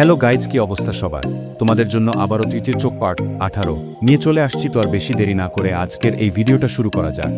Hello guys, কি অবস্থা সবার? তোমাদের জন্য আবারও তৃতীয় চোখ পার্ট আঠারো। নিয়ে চলে আসছি তো আর বেশি দেরি না করে আজকের এই ভিডিওটা শুরু করা যাক।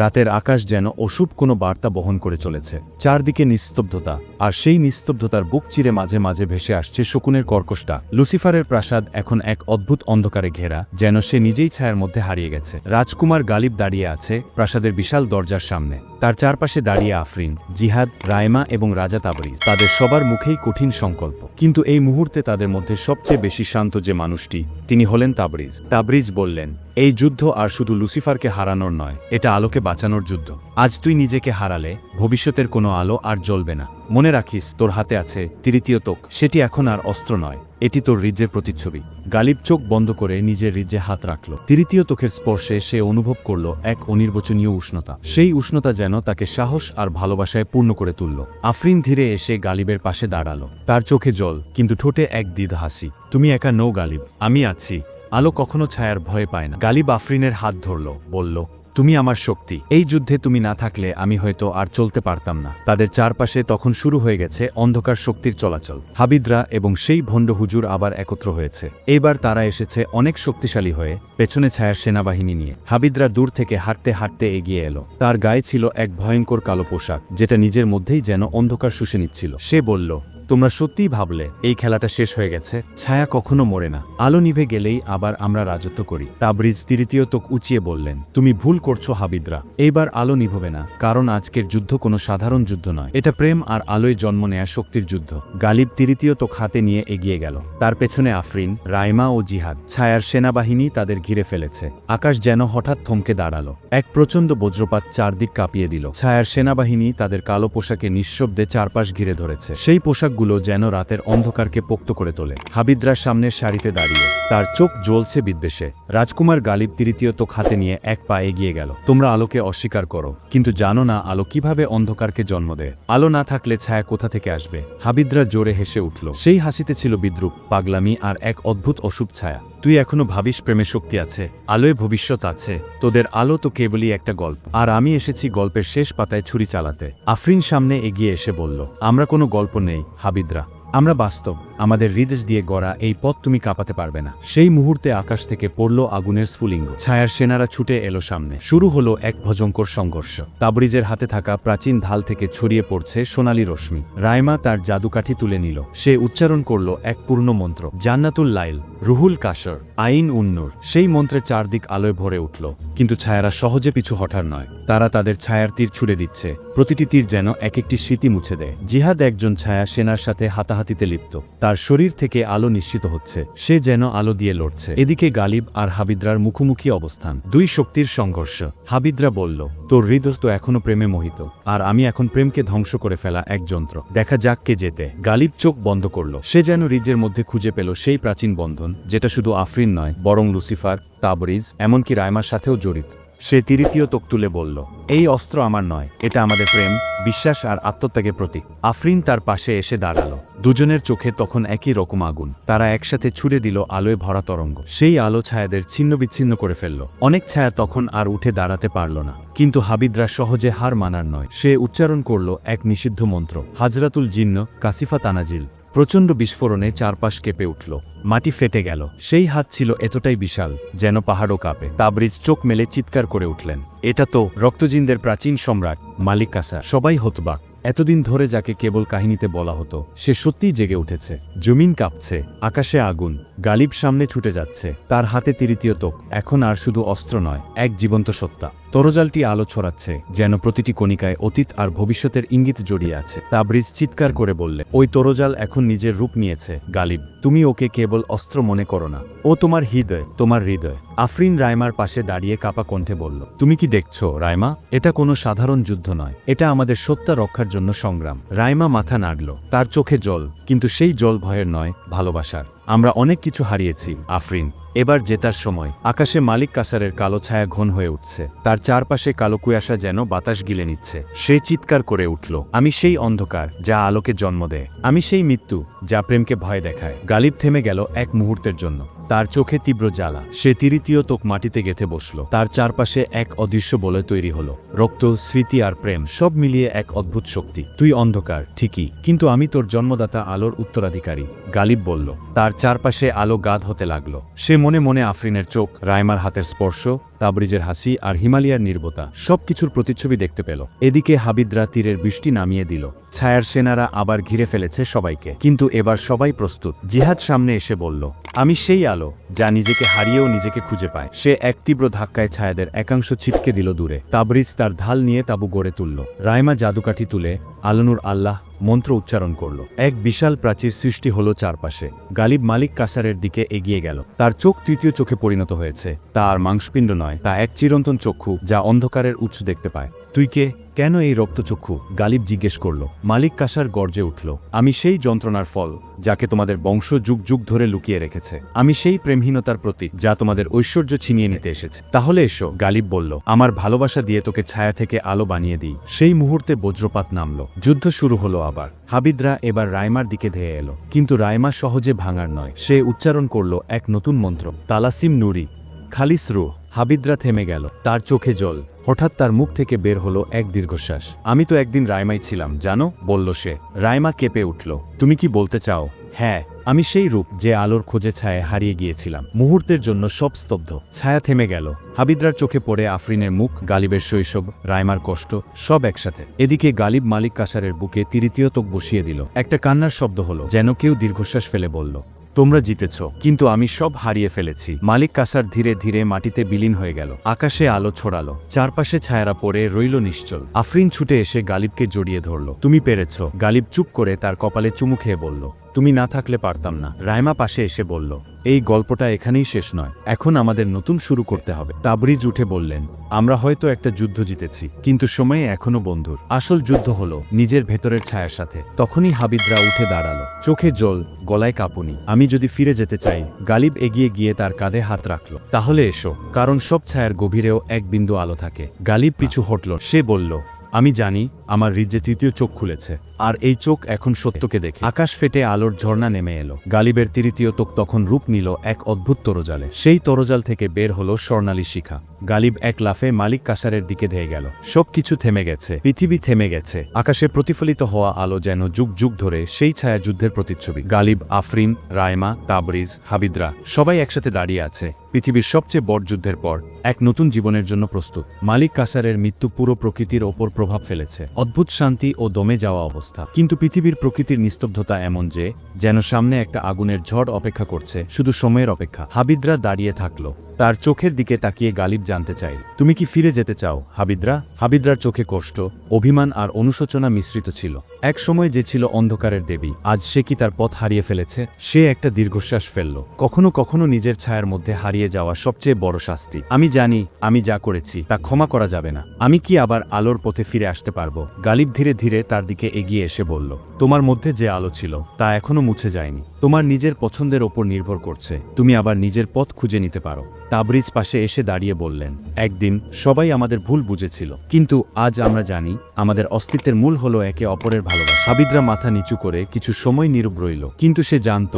রাতের আকাশ যেন অশুভ কোনো বার্তা বহন করে চলেছে। চারদিকে নিস্তব্ধতা, আর সেই নিস্তব্ধতার বুক চিরে মাঝে মাঝে ভেসে আসছে শকুনের কর্কশটা। লুসিফারের প্রাসাদ এখন এক অদ্ভুত অন্ধকারে ঘেরা, যেন সে নিজেই ছায়ার মধ্যে হারিয়ে গেছে। রাজকুমার গালিব দাঁড়িয়ে আছে প্রাসাদের বিশাল দরজার সামনে। তার চারপাশে দাঁড়িয়ে আফরিন, জিহাদ, রায়মা এবং রাজা তাবরিজ। তাদের সবার মুখেই কঠিন সংকল্প। কিন্তু এই মুহূর্তে তাদের মধ্যে সবচেয়ে বেশি শান্ত যে মানুষটি, তিনি হলেন তাবরিজ। তাবরিজ বললেন, এই যুদ্ধ আর শুধু লুসিফারকে হারানোর নয়, এটা আলোকে বাঁচানোর যুদ্ধ। আজ তুই নিজেকে হারালে, ভবিষ্যতের কোনো আলো আর জ্বলবে না। মনে রাখিস, তোর হাতে আছে তৃতীয় তোক সেটি এখন আর অস্ত্র নয়, এটি তোর রিজ্জের প্রতিচ্ছবি। গালিব চোখ বন্ধ করে নিজের রিজ্জে হাত রাখল। তৃতীয় তোকের স্পর্শে সে অনুভব করল এক অনির্বচনীয় উষ্ণতা। সেই উষ্ণতা যেন তাকে সাহস আর ভালোবাসায় পূর্ণ করে তুলল। আফরিন ধীরে এসে গালিবের পাশে দাঁড়াল। তার চোখে জল, কিন্তু ঠোঁটে এক দ্বিধ হাসি। তুমি একা নৌ গালিব, আমি আছি। আলো কখনো ছায়ার ভয় পায় না। গালিব আফরিনের হাত ধরল, বলল তুমি আমার শক্তি। এই যুদ্ধে তুমি না থাকলে আমি হয়তো আর চলতে পারতাম না। তাদের চারপাশে তখন শুরু হয়ে গেছে অন্ধকার শক্তির চলাচল। হাবিদরা এবং সেই ভণ্ড হুজুর আবার একত্র হয়েছে। এইবার তারা এসেছে অনেক শক্তিশালী হয়ে পেছনে ছায়ার সেনাবাহিনী নিয়ে। হাবিদরা দূর থেকে হাঁটতে হাঁটতে এগিয়ে এলো। তার গায়ে ছিল এক ভয়ঙ্কর কালো পোশাক, যেটা নিজের মধ্যেই যেন অন্ধকার শুষে নিচ্ছিল। সে বলল তোমরা সত্যিই ভাবলে, এই খেলাটা শেষ হয়ে গেছে, ছায়া কখনো মরে না। আলো নিভে গেলেই আবার আমরা রাজত্ব করি। তাবরিজ তৃতীয় তোক উঁচিয়ে বললেন, তুমি ভুল করছ হাবিদরা। এইবার আলো নিভবে না, কারণ আজকের যুদ্ধ কোনো সাধারণ যুদ্ধ নয়। এটা প্রেম আর আলোয় জন্ম নেয়া শক্তির যুদ্ধ। গালিব তৃতীয় তোক হাতে নিয়ে এগিয়ে গেল। তার পেছনে আফরিন, রাইমা ও জিহাদ, ছায়ার সেনাবাহিনী তাদের ঘিরে ফেলেছে। আকাশ যেন হঠাৎ থমকে দাঁড়াল। এক প্রচণ্ড বজ্রপাত চারদিক কাঁপিয়ে দিল। ছায়ার সেনাবাহিনী তাদের কালো পোশাকে নিঃশব্দে চারপাশ ঘিরে ধরেছে। সেই পোশাকগুলো যেন রাতের অন্ধকারকে পোক্ত করে তোলে। হাবিদরা সামনের সারিতে দাঁড়িয়ে, তার চোখ জ্বলছে বিদ্বেষে। রাজকুমার গালিব তৃতীয় তো খাতে নিয়ে এক পা এগিয়ে গেল। তোমরা আলোকে অস্বীকার করো, কিন্তু জানো না আলো কীভাবে অন্ধকারকে জন্ম দেয়। আলো না থাকলে ছায়া কোথা থেকে আসবে? হাবিদরা জোরে হেসে উঠল। সেই হাসিতে ছিল বিদ্রুপ, পাগলামি আর এক অদ্ভুত অশুভ ছায়া। তুই এখনও ভাবিস প্রেমে শক্তি আছে, আলোয় ভবিষ্যৎ আছে, তোদের আলো তো কেবলই একটা গল্প। আর আমি এসেছি গল্পের শেষ পাতায় ছুরি চালাতে। আফরিন সামনে এগিয়ে এসে বলল, আমরা কোনো গল্প নেই, হাবিদরা। আমরা বাস্তব। আমাদের হৃদেশ দিয়ে গড়া এই পথ তুমি কাঁপাতে পারবে না। সেই মুহূর্তে আকাশ থেকে পড়ল আগুনের স্ফুলিঙ্গ। ছায়ার সেনারা ছুটে এলো সামনে। শুরু হলো এক ভজঙ্কর সংঘর্ষ। তাবরিজের হাতে থাকা প্রাচীন ঢাল থেকে ছড়িয়ে পড়ছে সোনালি রশ্মি। রায়মা তার জাদুকাঠি তুলে নিল। সে উচ্চারণ করল এক পূর্ণ মন্ত্র। জান্নাতুল লাইল, রুহুল কাসর আইন উন্নুর। সেই মন্ত্রের চারদিক আলোয় ভরে উঠল। কিন্তু ছায়ারা সহজে পিছু হঠার নয়। তারা তাদের ছায়ার তীর ছুড়ে দিচ্ছে। প্রতিটি তীর যেন এক একটি স্মৃতি মুছে দেয়। জিহাদ একজন ছায়া সেনার সাথে হাতাহাতিতে লিপ্ত। তার শরীর থেকে আলো নিশ্চিত হচ্ছে। সে যেন আলো দিয়ে লড়ছে। এদিকে গালিব আর হাবিদ্রার মুখোমুখি অবস্থান। দুই শক্তির সংঘর্ষ। হাবিদ্রা বলল, তোর হৃদয় তো এখনও প্রেমে মোহিত, আর আমি এখন প্রেমকে ধ্বংস করে ফেলা এক যন্ত্র। দেখা যাক কে যেতে গালিব চোখ বন্ধ করল। সে যেন রিজের মধ্যে খুঁজে পেল সেই প্রাচীন বন্ধন, যেটা শুধু আফরিন নয়, বরং লুসিফার, তাবরিজ, এমনকি রায়মার সাথেও জড়িত। সে তৃতীয় তোক তুলে বলল, এই অস্ত্র আমার নয়, এটা আমাদের প্রেম, বিশ্বাস আর আত্মত্যাগের প্রতীক। আফরিন তার পাশে এসে দাঁড়াল। দুজনের চোখে তখন একই রকম আগুন। তারা একসাথে ছুড়ে দিল আলোয় ভরা তরঙ্গ। সেই আলো ছায়াদের ছিন্ন বিচ্ছিন্ন করে ফেলল। অনেক ছায়া তখন আর উঠে দাঁড়াতে পারল না। কিন্তু হাবিদরা সহজে হার মানার নয়। সে উচ্চারণ করল এক নিষিদ্ধ মন্ত্র, হাজরাতুল জিন্ন কাসিফা তানাজিল। প্রচণ্ড বিস্ফোরণে চারপাশ কেঁপে উঠল। মাটি ফেটে গেল। সেই হাত ছিল এতটাই বিশাল যেন পাহাড়ও কাঁপে। তাবরিজ চোখ মেলে চিৎকার করে উঠলেন। এটা তো রক্তজিনদের প্রাচীন সম্রাট মালিক কাসা সবাই হতবাক। এতদিন ধরে যাকে কেবল কাহিনীতে বলা হতো, সে সত্যিই জেগে উঠেছে। জমিন কাঁপছে, আকাশে আগুন, গালিব সামনে ছুটে যাচ্ছে, তার হাতে তৃতীয় তোক। এখন আর শুধু অস্ত্র নয়, এক জীবন্ত সত্তা। তরজালটি আলো ছড়াচ্ছে, যেন প্রতিটি কণিকায় অতীত আর ভবিষ্যতের ইঙ্গিত জড়িয়ে আছে। তাবরিজ চিৎকার করে বললে, ওই তরজাল এখন নিজের রূপ নিয়েছে, গালিব। তুমি ওকে কেবল অস্ত্র মনে করো না। ও তোমার হৃদয় তোমার হৃদয়। আফরিন রায়মার পাশে দাঁড়িয়ে কাপা কণ্ঠে বলল, তুমি কি দেখছ রায়মা এটা কোনো সাধারণ যুদ্ধ নয়। এটা আমাদের সত্তা রক্ষার জন্য সংগ্রাম। রায়মা মাথা নাড়ল, তার চোখে জল, কিন্তু সেই জল ভয়ের নয়, ভালোবাসার। আমরা অনেক কিছু হারিয়েছি, আফরিন। এবার জেতার সময়। আকাশে মালিক কাসারের কালো ছায়া ঘন হয়ে উঠছে। তার চারপাশে কালো কুয়াশা যেন বাতাস গিলে নিচ্ছে। সে চিৎকার করে উঠল, আমি সেই অন্ধকার যা আলোকে জন্ম দেয়। আমি সেই মৃত্যু যা প্রেমকে ভয় দেখায়। গালিব থেমে গেল এক মুহূর্তের জন্য। তার চোখে তীব্র জ্বালা। সে তিরিতীয় তোক মাটিতে গেথে বসল। তার চারপাশে এক অদৃশ্য বলে তৈরি হলো। রক্ত, স্মৃতি আর প্রেম সব মিলিয়ে এক অদ্ভুত শক্তি। তুই অন্ধকার, ঠিকই, কিন্তু আমি তোর জন্মদাতা আলোর উত্তরাধিকারী, গালিব বলল। তার চারপাশে আলো গাদ হতে লাগল। সে মনে মনে আফরিনের চোখ, রাইমার হাতের স্পর্শ তাবরিজের হাসি আর হিমালয়ার নির্বতা, সবকিছুর প্রতিচ্ছবি দেখতে পেল। এদিকে হাবিদরা তীরের বৃষ্টি নামিয়ে দিল। ছায়ার সেনারা আবার ঘিরে ফেলেছে সবাইকে। কিন্তু এবার সবাই প্রস্তুত। জিহাদ সামনে এসে বলল, আমি সেই আলো, যা নিজেকে হারিয়েও নিজেকে খুঁজে পায়। সে এক তীব্র ধাক্কায় ছায়াদের একাংশ ছিটকে দিল দূরে। তাবরিজ তার ঢাল নিয়ে তাবু গড়ে তুলল। রায়মা জাদুকাঠি তুলে, আলনুর আল্লাহ মন্ত্র উচ্চারণ করল। এক বিশাল প্রাচীর সৃষ্টি হলো চারপাশে। গালিব মালিক কাসারের দিকে এগিয়ে গেল। তার চোখ তৃতীয় চোখে পরিণত হয়েছে। তা আর মাংসপিণ্ড নয়, তা এক চিরন্তন চক্ষু যা অন্ধকারের উৎস দেখতে পায়। তুই কে? কেন এই রক্তচক্ষু? গালিব জিজ্ঞেস করল। মালিক কাসার গর্জে উঠল, আমি সেই যন্ত্রণার ফল, যাকে তোমাদের বংশ যুগ যুগ ধরে লুকিয়ে রেখেছে। আমি সেই প্রেমহীনতার প্রতীক, যা তোমাদের ঐশ্বর্য ছিনিয়ে নিতে এসেছে। তাহলে এসো, গালিব বলল, আমার ভালোবাসা দিয়ে তোকে ছায়া থেকে আলো বানিয়ে দিই। সেই মুহূর্তে বজ্রপাত নামল। যুদ্ধ শুরু হলো আবার। হাবিদরা এবার রায়মার দিকে ধেয়ে এলো। কিন্তু রায়মা সহজে ভাঙার নয়। সে উচ্চারণ করল এক নতুন মন্ত্র, তালাসিম নুরি, খালিস রুহ। হাবিদরা থেমে গেল। তার চোখে জল। হঠাৎ তার মুখ থেকে বের হলো এক দীর্ঘশ্বাস। আমি তো একদিন রায়মাই ছিলাম, জানো? বলল সে। রায়মা কেঁপে উঠল। তুমি কি বলতে চাও? হ্যাঁ আমি সেই রূপ যে আলোর খোঁজে ছায় হারিয়ে গিয়েছিলাম। মুহূর্তের জন্য সব স্তব্ধ। ছায়া থেমে গেল। হাবিদরার চোখে পড়ে আফরিনের মুখ, গালিবের শৈশব রায়মার কষ্ট, সব একসাথে। এদিকে গালিব মালিক কাসারের বুকে তৃতীয় তোক বসিয়ে দিল। একটা কান্নার শব্দ হলো, যেন কেউ দীর্ঘশ্বাস ফেলে বলল তোমরা জিতেছ, কিন্তু আমি সব হারিয়ে ফেলেছি। মালিক কাসার ধীরে ধীরে মাটিতে বিলীন হয়ে গেল। আকাশে আলো ছড়ালো। চারপাশে ছায়ারা পড়ে রইল নিশ্চল। আফরিন ছুটে এসে গালিবকে জড়িয়ে ধরল। তুমি পেরেছ। গালিব চুপ করে তার কপালে চুমু খেয়ে বলল তুমি না থাকলে পারতাম না। রায়মা পাশে এসে বলল, এই গল্পটা এখানেই শেষ নয়। এখন আমাদের নতুন শুরু করতে হবে। তাবরিজ উঠে বললেন, আমরা হয়তো একটা যুদ্ধ জিতেছি, কিন্তু সময়ে এখনও বন্ধুর। আসল যুদ্ধ হলো নিজের ভেতরের ছায়ার সাথে। তখনই হাবিদরা উঠে দাঁড়াল। চোখে জল, গলায় কাঁপুনি। আমি যদি ফিরে যেতে চাই, গালিব এগিয়ে গিয়ে তার কাঁধে হাত রাখল। তাহলে এসো, কারণ সব ছায়ার গভীরেও এক বিন্দু আলো থাকে। গালিব পিছু হটল। সে বলল, আমি জানি, আমার রিজ্জে তৃতীয় চোখ খুলেছে। আর এই চোখ এখন সত্যকে দেখে। আকাশ ফেটে আলোর ঝর্ণা নেমে এলো। গালিবের তৃতীয় তোক তখন রূপ নিল এক অদ্ভুত তরজালে। সেই তরজাল থেকে বের হলো স্বর্ণালী শিখা। গালিব এক লাফে মালিক কাসারের দিকে ধেয়ে গেল। সবকিছু থেমে গেছে। পৃথিবী থেমে গেছে। আকাশে প্রতিফলিত হওয়া আলো যেন যুগ যুগ ধরে সেই ছায়া যুদ্ধের প্রতিচ্ছবি। গালিব, আফরিন, রায়মা, তাবরিজ, হাবিদরা সবাই একসাথে দাঁড়িয়ে আছে। পৃথিবীর সবচেয়ে বড় যুদ্ধের পর এক নতুন জীবনের জন্য প্রস্তুত। মালিক কাসারের মৃত্যু পুরো প্রকৃতির ওপর প্রভাব ফেলেছে। অদ্ভুত শান্তি ও দমে যাওয়া অবস্থা। কিন্তু পৃথিবীর প্রকৃতির নিস্তব্ধতা এমন যে, যেন সামনে একটা আগুনের ঝড় অপেক্ষা করছে, শুধু সময়ের অপেক্ষা। হাবিদরা দাঁড়িয়ে থাকল। তার চোখের দিকে তাকিয়ে গালিব জানতে চাই তুমি কি ফিরে যেতে চাও, হাবিদরা? হাবিদরার চোখে কষ্ট, অভিমান আর অনুশোচনা মিশ্রিত ছিল। এক সময় যে ছিল অন্ধকারের দেবী, আজ সে কি তার পথ হারিয়ে ফেলেছে? সে একটা দীর্ঘশ্বাস ফেলল। কখনো কখনো নিজের ছায়ার মধ্যে হারিয়ে যাওয়া সবচেয়ে বড় শাস্তি। আমি জানি, আমি যা করেছি, তা ক্ষমা করা যাবে না। আমি কি আবার আলোর পথে ফিরে আসতে পারব? গালিব ধীরে ধীরে তার দিকে এগিয়ে এসে বলল তোমার মধ্যে যে আলো ছিল, তা এখনও মুছে যায়নি। তোমার নিজের পছন্দের ওপর নির্ভর করছে। তুমি আবার নিজের পথ খুঁজে নিতে পারো। তাবরিজ পাশে এসে দাঁড়িয়ে বললেন, একদিন সবাই আমাদের ভুল বুঝেছিল। কিন্তু আজ আমরা জানি, আমাদের অস্তিত্বের মূল হলো একে অপরের ভালোবাসা। সাবিদরা মাথা নিচু করে কিছু সময় নীরব রইল। কিন্তু সে জানত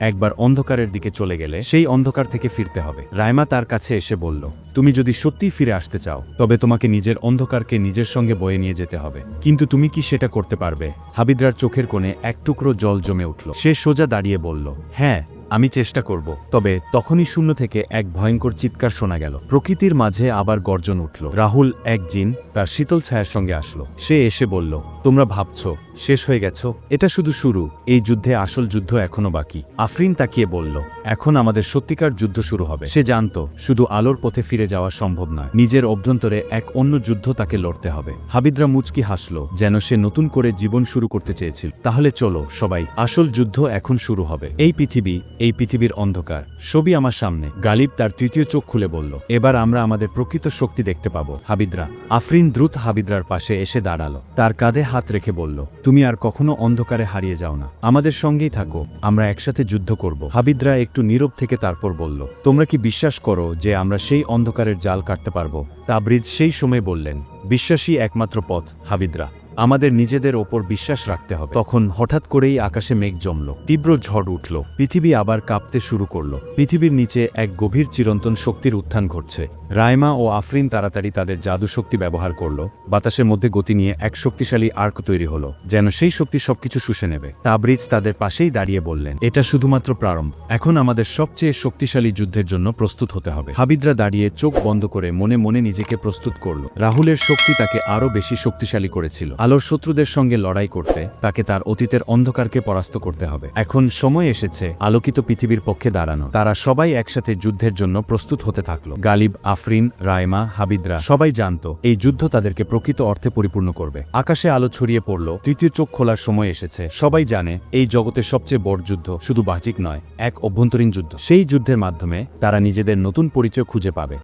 একবার অন্ধকারের দিকে চলে গেলে সেই অন্ধকার থেকে ফিরতে হবে। রায়মা তার কাছে এসে বলল, তুমি যদি সত্যিই ফিরে আসতে চাও, তবে তোমাকে নিজের অন্ধকারকে নিজের সঙ্গে বয়ে নিয়ে যেতে হবে। কিন্তু তুমি কি সেটা করতে পারবে? হাবিদরার চোখের কোণে এক টুকরো জল জমে উঠল। সে সোজা দাঁড়িয়ে বলল হ্যাঁ আমি চেষ্টা করব। তবে তখনই শূন্য থেকে এক ভয়ঙ্কর চিৎকার শোনা গেল। প্রকৃতির মাঝে আবার গর্জন উঠল। রাহুল, এক জিন, তার শীতল ছায়ার সঙ্গে আসলো। সে এসে বলল, তোমরা ভাবছ শেষ হয়ে গেছ? এটা শুধু শুরু। এই যুদ্ধে আসল যুদ্ধ এখনও বাকি। আফরিন তাকিয়ে বলল, এখন আমাদের সত্যিকার যুদ্ধ শুরু হবে। সে জানত, শুধু আলোর পথে ফিরে যাওয়া সম্ভব নয়। নিজের অভ্যন্তরে এক অন্য যুদ্ধ তাকে লড়তে হবে। হাবিদরা মুচকি হাসল, যেন সে নতুন করে জীবন শুরু করতে চেয়েছিল। তাহলে চলো, সবাই, আসল যুদ্ধ এখন শুরু হবে। এই পৃথিবী, এই পৃথিবীর অন্ধকার। ছবি আমার সামনে। গালিব তার তৃতীয় চোখ খুলে বলল, এবার আমরা আমাদের প্রকৃত শক্তি দেখতে পাবো হাবিদরা আফরিন দ্রুত হাবিদরার পাশে এসে দাঁড়াল। তার কাঁধে হাত রেখে বলল তুমি আর কখনো অন্ধকারে হারিয়ে যাও না। আমাদের সঙ্গেই থাকো, আমরা একসাথে যুদ্ধ করব। হাবিদরা একটু নীরব থেকে তারপর বলল, তোমরা কি বিশ্বাস করো যে আমরা সেই অন্ধকারের জাল কাটতে পারব? তাবরিজ সেই সময় বললেন বিশ্বাসী একমাত্র পথ, হাবিদরা। আমাদের নিজেদের ওপর বিশ্বাস রাখতে হবে। তখন হঠাৎ করেই আকাশে মেঘ জমল, তীব্র ঝড় উঠল, পৃথিবী আবার কাঁপতে শুরু করল। পৃথিবীর নিচে এক গভীর চিরন্তন শক্তির উত্থান ঘটছে। রায়মা ও আফরিন তাড়াতাড়ি তাদের জাদু শক্তি ব্যবহার করল, বাতাসের মধ্যে গতি নিয়ে এক শক্তিশালী আর্ক তৈরি হলো, যেন সেই শক্তি সবকিছু শুষে নেবে। তাবরিজ তাদের পাশেই দাঁড়িয়ে বললেন, এটা শুধুমাত্র প্রারম্ভ। এখন আমাদের সবচেয়ে শক্তিশালী যুদ্ধের জন্য প্রস্তুত হতে হবে। হাবিদরা দাঁড়িয়ে চোখ বন্ধ করে মনে মনে নিজেকে প্রস্তুত করল। রাহুলের শক্তি তাকে আরও বেশি শক্তিশালী করেছিল। আলোর শত্রুদের সঙ্গে লড়াই করতে তাকে তার অতীতের অন্ধকারকে পরাস্ত করতে হবে। এখন সময় এসেছে আলোকিত পৃথিবীর পক্ষে দাঁড়ানো তারা সবাই একসাথে যুদ্ধের জন্য প্রস্তুত হতে থাকল। গালিব, আফরিন, রায়মা, হাবিদরা সবাই জানতো এই যুদ্ধ তাদেরকে প্রকৃত অর্থে পরিপূর্ণ করবে। আকাশে আলো ছড়িয়ে পড়ল, তৃতীয় চোখ খোলার সময় এসেছে। সবাই জানে এই জগতের সবচেয়ে বড় যুদ্ধ শুধু বাহ্যিক নয়, এক অভ্যন্তরীণ যুদ্ধ। সেই যুদ্ধের মাধ্যমে তারা নিজেদের নতুন পরিচয় খুঁজে পাবে।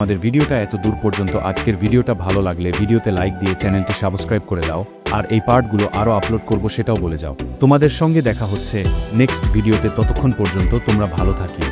আমাদের ভিডিওটা এত দূর পর্যন্ত, আজকের ভিডিওটা ভালো লাগলে ভিডিওতে লাইক দিয়ে চ্যানেলটি সাবস্ক্রাইব করে দাও। আর এই পার্টগুলো আরও আপলোড করব সেটাও বলে যাও। তোমাদের সঙ্গে দেখা হচ্ছে নেক্সট ভিডিওতে, ততক্ষণ পর্যন্ত তোমরা ভালো থাকি